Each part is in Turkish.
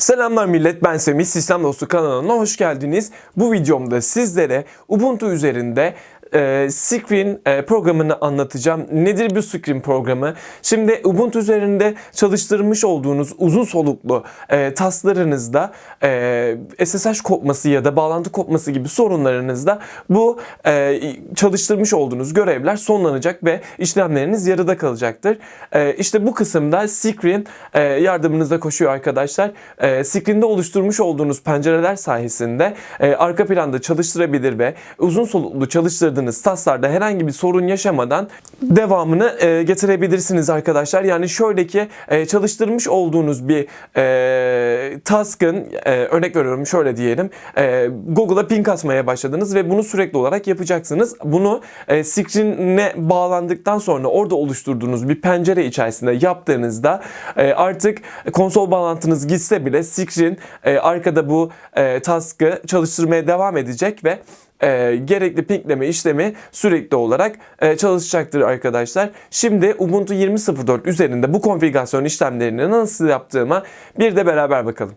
Selamlar millet ben Semih Sistem Dostu kanalına hoş geldiniz. Bu videomda sizlere Ubuntu üzerinde e, Screen e, programını anlatacağım. Nedir bu Screen programı? Şimdi Ubuntu üzerinde çalıştırmış olduğunuz uzun soluklu e, taslarınızda e, SSH kopması ya da bağlantı kopması gibi sorunlarınızda bu e, çalıştırmış olduğunuz görevler sonlanacak ve işlemleriniz yarıda kalacaktır. E, işte bu kısımda Screen e, yardımınıza koşuyor arkadaşlar. E, Screen'de oluşturmuş olduğunuz pencereler sayesinde e, arka planda çalıştırabilir ve uzun soluklu çalıştırdığınız taslarda herhangi bir sorun yaşamadan devamını e, getirebilirsiniz arkadaşlar. Yani şöyle ki e, çalıştırmış olduğunuz bir e, task'ın e, örnek veriyorum şöyle diyelim e, Google'a ping atmaya başladınız ve bunu sürekli olarak yapacaksınız. Bunu e, screen'e bağlandıktan sonra orada oluşturduğunuz bir pencere içerisinde yaptığınızda e, artık konsol bağlantınız gitse bile screen e, arkada bu e, task'ı çalıştırmaya devam edecek ve e, gerekli pingleme işlemi sürekli olarak e, çalışacaktır arkadaşlar. Şimdi Ubuntu 20.04 üzerinde bu konfigürasyon işlemlerini nasıl yaptığıma bir de beraber bakalım.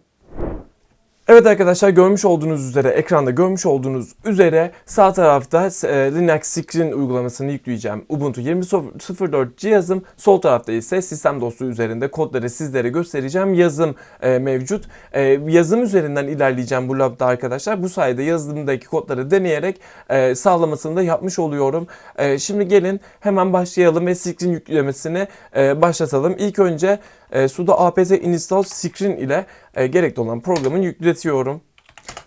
Evet arkadaşlar görmüş olduğunuz üzere ekranda görmüş olduğunuz üzere sağ tarafta e, Linux Screen uygulamasını yükleyeceğim. Ubuntu 20.04 cihazım. Sol tarafta ise sistem dostu üzerinde kodları sizlere göstereceğim. Yazım e, mevcut. E, yazım üzerinden ilerleyeceğim bu labda arkadaşlar. Bu sayede yazılımdaki kodları deneyerek e, sağlamasını da yapmış oluyorum. E, şimdi gelin hemen başlayalım ve Screen yüklemesini e, başlatalım. İlk önce e, sudo apt install screen ile e, gerekli olan programın yükletiyorum.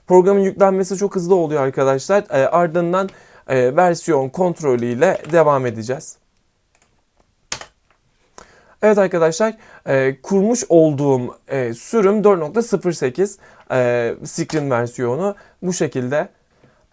Programın yüklenmesi çok hızlı oluyor arkadaşlar. E, ardından e, versiyon kontrolü ile devam edeceğiz. Evet arkadaşlar e, kurmuş olduğum e, sürüm 4.08 e, screen versiyonu bu şekilde.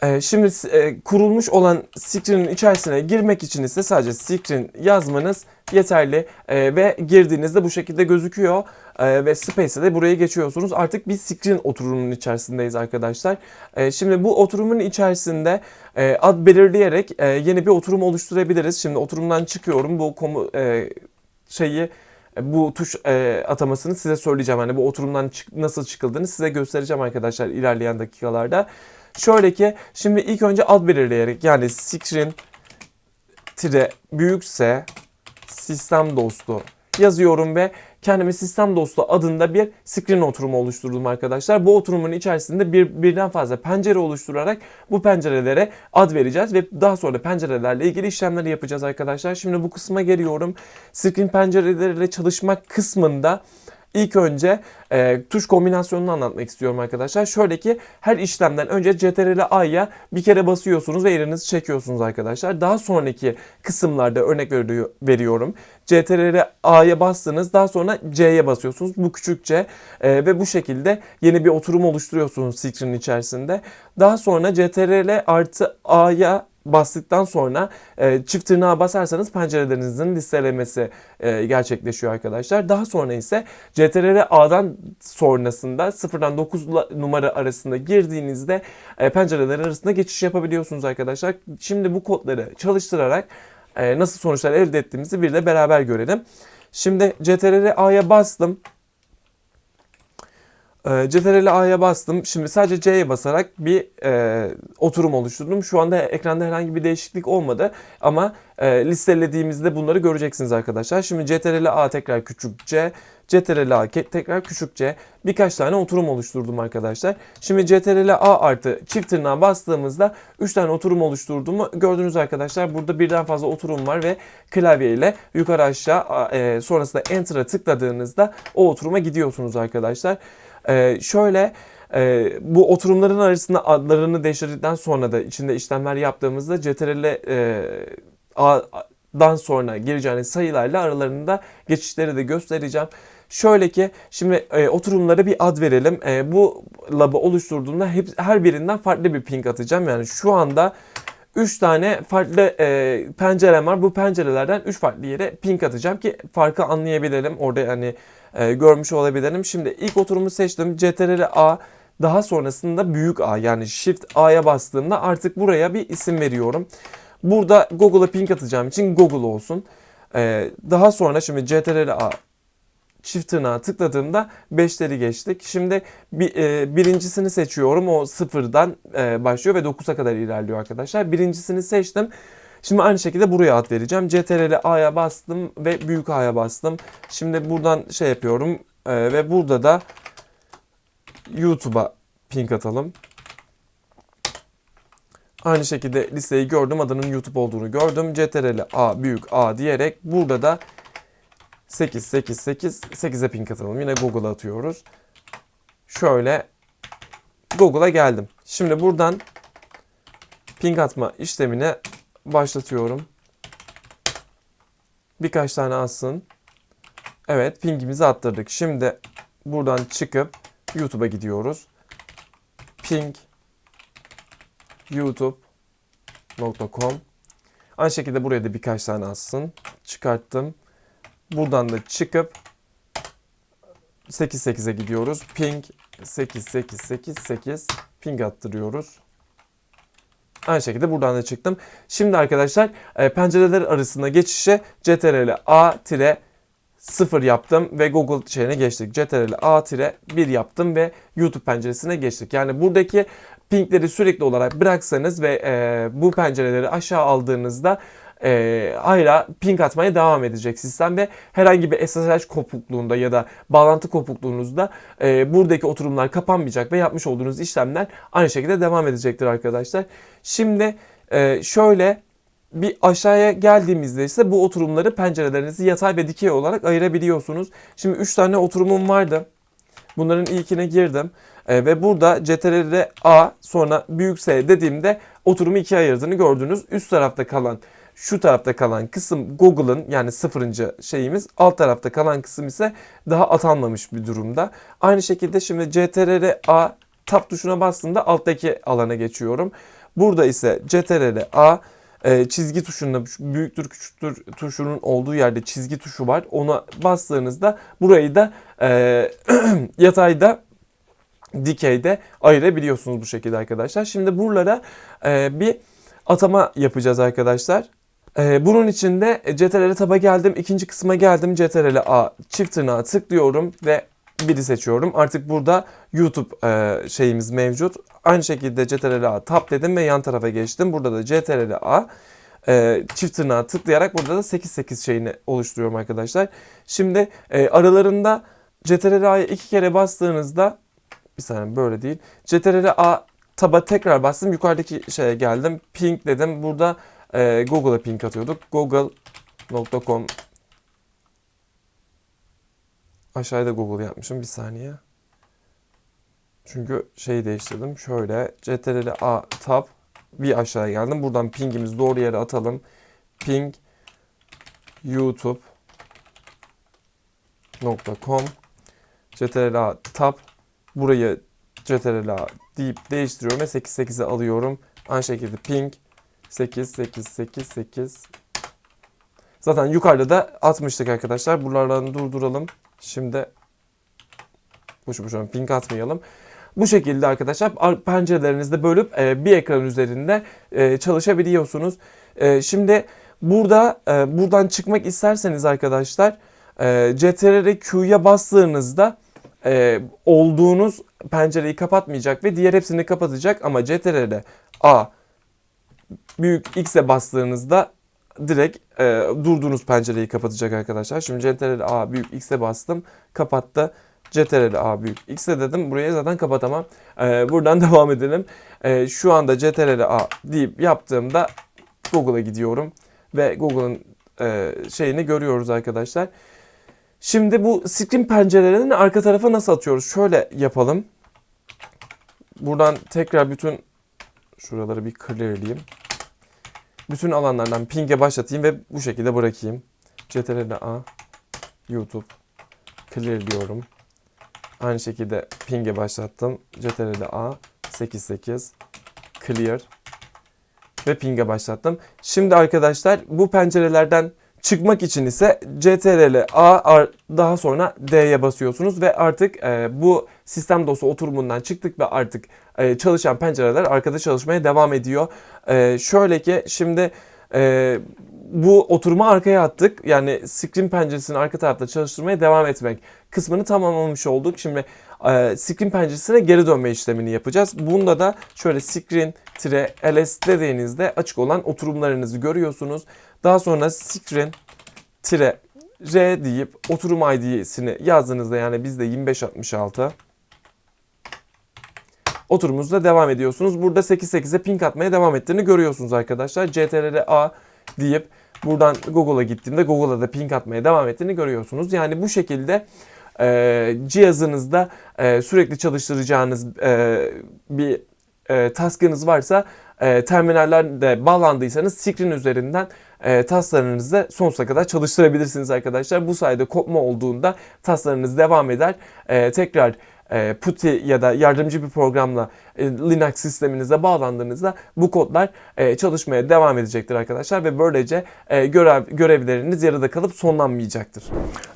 E, şimdi e, kurulmuş olan screen'in içerisine girmek için ise sadece screen yazmanız yeterli e, ve girdiğinizde bu şekilde gözüküyor e, ve Space'e de buraya geçiyorsunuz. Artık bir screen oturumunun içerisindeyiz arkadaşlar. Şimdi bu oturumun içerisinde e, ad belirleyerek e, yeni bir oturum oluşturabiliriz. Şimdi oturumdan çıkıyorum. Bu komu şeyi bu tuş e, atamasını size söyleyeceğim. Hani bu oturumdan çık- nasıl çıkıldığını size göstereceğim arkadaşlar ilerleyen dakikalarda. Şöyle ki şimdi ilk önce ad belirleyerek yani screen tire büyükse sistem dostu yazıyorum ve kendime sistem dostu adında bir screen oturumu oluşturdum arkadaşlar. Bu oturumun içerisinde bir birden fazla pencere oluşturarak bu pencerelere ad vereceğiz ve daha sonra pencerelerle ilgili işlemleri yapacağız arkadaşlar. Şimdi bu kısma geliyorum. Screen pencereleriyle çalışmak kısmında İlk önce e, tuş kombinasyonunu anlatmak istiyorum arkadaşlar. Şöyle ki her işlemden önce CTRL A'ya bir kere basıyorsunuz ve elinizi çekiyorsunuz arkadaşlar. Daha sonraki kısımlarda örnek veriyor- veriyorum. CTRL A'ya bastınız daha sonra C'ye basıyorsunuz. Bu küçük C e, ve bu şekilde yeni bir oturum oluşturuyorsunuz screen'in içerisinde. Daha sonra CTRL artı A'ya bastıktan sonra e, çift tırnağa basarsanız pencerelerinizin listelemesi e, gerçekleşiyor arkadaşlar. Daha sonra ise CTRL A'dan sonrasında 0'dan 9 numara arasında girdiğinizde e, pencereler arasında geçiş yapabiliyorsunuz arkadaşlar. Şimdi bu kodları çalıştırarak e, nasıl sonuçlar elde ettiğimizi bir de beraber görelim. Şimdi CTRL A'ya bastım. E, CTRL A'ya bastım. Şimdi sadece C'ye basarak bir e, oturum oluşturdum. Şu anda ekranda herhangi bir değişiklik olmadı. Ama e, listelediğimizde bunları göreceksiniz arkadaşlar. Şimdi CTRL A tekrar küçük C. CTRL A tekrar küçük C. Birkaç tane oturum oluşturdum arkadaşlar. Şimdi CTRL A artı çift tırnağa bastığımızda 3 tane oturum oluşturduğumu gördünüz arkadaşlar. Burada birden fazla oturum var ve klavye ile yukarı aşağı e, sonrasında Enter'a tıkladığınızda o oturuma gidiyorsunuz arkadaşlar. Ee, şöyle e, bu oturumların arasında adlarını değiştirdikten sonra da içinde işlemler yaptığımızda CTRL e, A'dan sonra gireceğiniz sayılarla aralarında geçişleri de göstereceğim. Şöyle ki şimdi e, oturumlara bir ad verelim. E, bu labı oluşturduğumda hep, her birinden farklı bir ping atacağım. Yani şu anda 3 tane farklı e, pencerem var. Bu pencerelerden 3 farklı yere ping atacağım ki farkı anlayabilelim. Orada yani e, görmüş olabilirim. Şimdi ilk oturumu seçtim. CTRL A daha sonrasında büyük A yani Shift A'ya bastığımda artık buraya bir isim veriyorum. Burada Google'a ping atacağım için Google olsun. E, daha sonra şimdi CTRL A çift tırnağa tıkladığımda 5'leri geçtik. Şimdi bir, e, birincisini seçiyorum. O sıfırdan e, başlıyor ve 9'a kadar ilerliyor arkadaşlar. Birincisini seçtim. Şimdi aynı şekilde buraya ad vereceğim. CTRL A'ya bastım ve büyük A'ya bastım. Şimdi buradan şey yapıyorum e, ve burada da YouTube'a ping atalım. Aynı şekilde listeyi gördüm. Adının YouTube olduğunu gördüm. CTRL A büyük A diyerek burada da 8 8 8 8'e ping atalım. Yine Google'a atıyoruz. Şöyle Google'a geldim. Şimdi buradan ping atma işlemine başlatıyorum. Birkaç tane atsın. Evet pingimizi attırdık. Şimdi buradan çıkıp YouTube'a gidiyoruz. Ping youtube.com Aynı şekilde buraya da birkaç tane atsın. Çıkarttım. Buradan da çıkıp 88'e gidiyoruz. Ping 8888 ping attırıyoruz. Aynı şekilde buradan da çıktım. Şimdi arkadaşlar e, pencereler arasında geçişe CTRL A tire 0 yaptım ve Google şeyine geçtik. CTRL A tire 1 yaptım ve YouTube penceresine geçtik. Yani buradaki pingleri sürekli olarak bıraksanız ve e, bu pencereleri aşağı aldığınızda e, hala ping atmaya devam edecek sistem ve herhangi bir SSH kopukluğunda ya da bağlantı kopukluğunuzda e, buradaki oturumlar kapanmayacak ve yapmış olduğunuz işlemler aynı şekilde devam edecektir arkadaşlar. Şimdi e, şöyle bir aşağıya geldiğimizde ise bu oturumları pencerelerinizi yatay ve dikey olarak ayırabiliyorsunuz. Şimdi 3 tane oturumum vardı. Bunların ilkine girdim. E, ve burada CTRL A sonra büyük S dediğimde oturumu ikiye ayırdığını gördünüz. Üst tarafta kalan şu tarafta kalan kısım Google'ın yani sıfırıncı şeyimiz. Alt tarafta kalan kısım ise daha atanmamış bir durumda. Aynı şekilde şimdi CTRL A tab tuşuna bastığımda alttaki alana geçiyorum. Burada ise CTRL A e, çizgi tuşunda büyüktür küçüktür tuşunun olduğu yerde çizgi tuşu var. Ona bastığınızda burayı da e, yatayda dikeyde ayırabiliyorsunuz bu şekilde arkadaşlar. Şimdi buralara e, bir atama yapacağız arkadaşlar. E, bunun için de CTRL taba geldim. ikinci kısma geldim. CTRL A çift tırnağa tıklıyorum ve biri seçiyorum. Artık burada YouTube e, şeyimiz mevcut. Aynı şekilde CTRL A tab dedim ve yan tarafa geçtim. Burada da CTRL A e, çift tırnağa tıklayarak burada da 88 şeyini oluşturuyorum arkadaşlar. Şimdi e, aralarında CTRL A'ya iki kere bastığınızda bir saniye böyle değil. CTRL A taba tekrar bastım. Yukarıdaki şeye geldim. Ping dedim. Burada e, Google'a ping atıyorduk. Google.com Aşağıda Google yapmışım. Bir saniye. Çünkü şeyi değiştirdim. Şöyle CTRL A tab bir aşağıya geldim. Buradan pingimizi doğru yere atalım. Ping youtube.com CTRL A tab burayı CTRL A deyip değiştiriyorum ve 88'e alıyorum. Aynı şekilde ping 8 8 8 8 Zaten yukarıda da atmıştık arkadaşlar. Buralardan durduralım. Şimdi boşu boşuna ping atmayalım. Bu şekilde arkadaşlar pencerelerinizde bölüp e, bir ekran üzerinde e, çalışabiliyorsunuz. E, şimdi burada buradan çıkmak isterseniz arkadaşlar CTRL Q'ya bastığınızda olduğunuz pencereyi kapatmayacak ve diğer hepsini kapatacak ama CTRL A büyük X'e bastığınızda direkt e, durduğunuz pencereyi kapatacak arkadaşlar. Şimdi CTRL A büyük X'e bastım. Kapattı. CTRL A büyük X'e dedim. Burayı zaten kapatamam. E, buradan devam edelim. E, şu anda CTRL A deyip yaptığımda Google'a gidiyorum. Ve Google'ın e, şeyini görüyoruz arkadaşlar. Şimdi bu screen pencerelerinin arka tarafa nasıl atıyoruz? Şöyle yapalım. Buradan tekrar bütün şuraları bir clearlayayım bütün alanlardan ping'e başlatayım ve bu şekilde bırakayım. CTRL A YouTube clear diyorum. Aynı şekilde ping'e başlattım. CTRL A 88 clear ve ping'e başlattım. Şimdi arkadaşlar bu pencerelerden çıkmak için ise CTRL A daha sonra D'ye basıyorsunuz ve artık e, bu sistem dostu oturumundan çıktık ve artık e, çalışan pencereler arkada çalışmaya devam ediyor. E, şöyle ki şimdi e, bu oturumu arkaya attık. Yani screen penceresini arka tarafta çalıştırmaya devam etmek kısmını tamamlamış olduk. Şimdi e, screen penceresine geri dönme işlemini yapacağız. Bunda da şöyle screen-ls dediğinizde açık olan oturumlarınızı görüyorsunuz. Daha sonra screen-r deyip oturum ID'sini yazdığınızda yani bizde 2566 oturumumuzda devam ediyorsunuz. Burada 8.8'e ping atmaya devam ettiğini görüyorsunuz arkadaşlar. CTRL A deyip buradan Google'a gittiğimde Google'a da ping atmaya devam ettiğini görüyorsunuz. Yani bu şekilde e, cihazınızda e, sürekli çalıştıracağınız e, bir e, taskınız varsa e, terminallerde bağlandıysanız screen üzerinden e, taslarınızı sonsuza kadar çalıştırabilirsiniz arkadaşlar. Bu sayede kopma olduğunda taslarınız devam eder. E, tekrar PuTTY ya da yardımcı bir programla e, Linux sisteminize bağlandığınızda bu kodlar e, çalışmaya devam edecektir arkadaşlar ve böylece e, görev görevleriniz yarıda kalıp sonlanmayacaktır.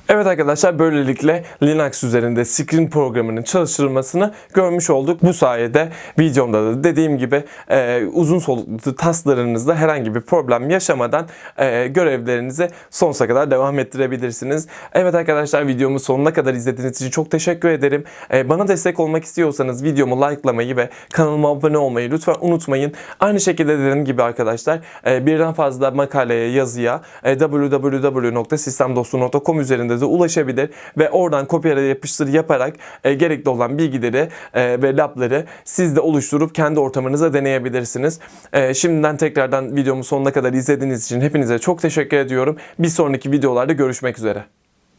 Evet arkadaşlar böylelikle Linux üzerinde screen programının çalıştırılmasını görmüş olduk. Bu sayede videomda da dediğim gibi e, uzun soluklu taslarınızda herhangi bir problem yaşamadan e, görevlerinizi sonsuza kadar devam ettirebilirsiniz. Evet arkadaşlar videomu sonuna kadar izlediğiniz için çok teşekkür ederim. Bana destek olmak istiyorsanız videomu likelamayı ve kanalıma abone olmayı lütfen unutmayın. Aynı şekilde dediğim gibi arkadaşlar e, birden fazla makaleye, yazıya e, www.sistemdostu.com üzerinde de ulaşabilir ve oradan kopyala yapıştır yaparak e, gerekli olan bilgileri ve labları siz de oluşturup kendi ortamınıza deneyebilirsiniz. Şimdiden tekrardan videomu sonuna kadar izlediğiniz için hepinize çok teşekkür ediyorum. Bir sonraki videolarda görüşmek üzere.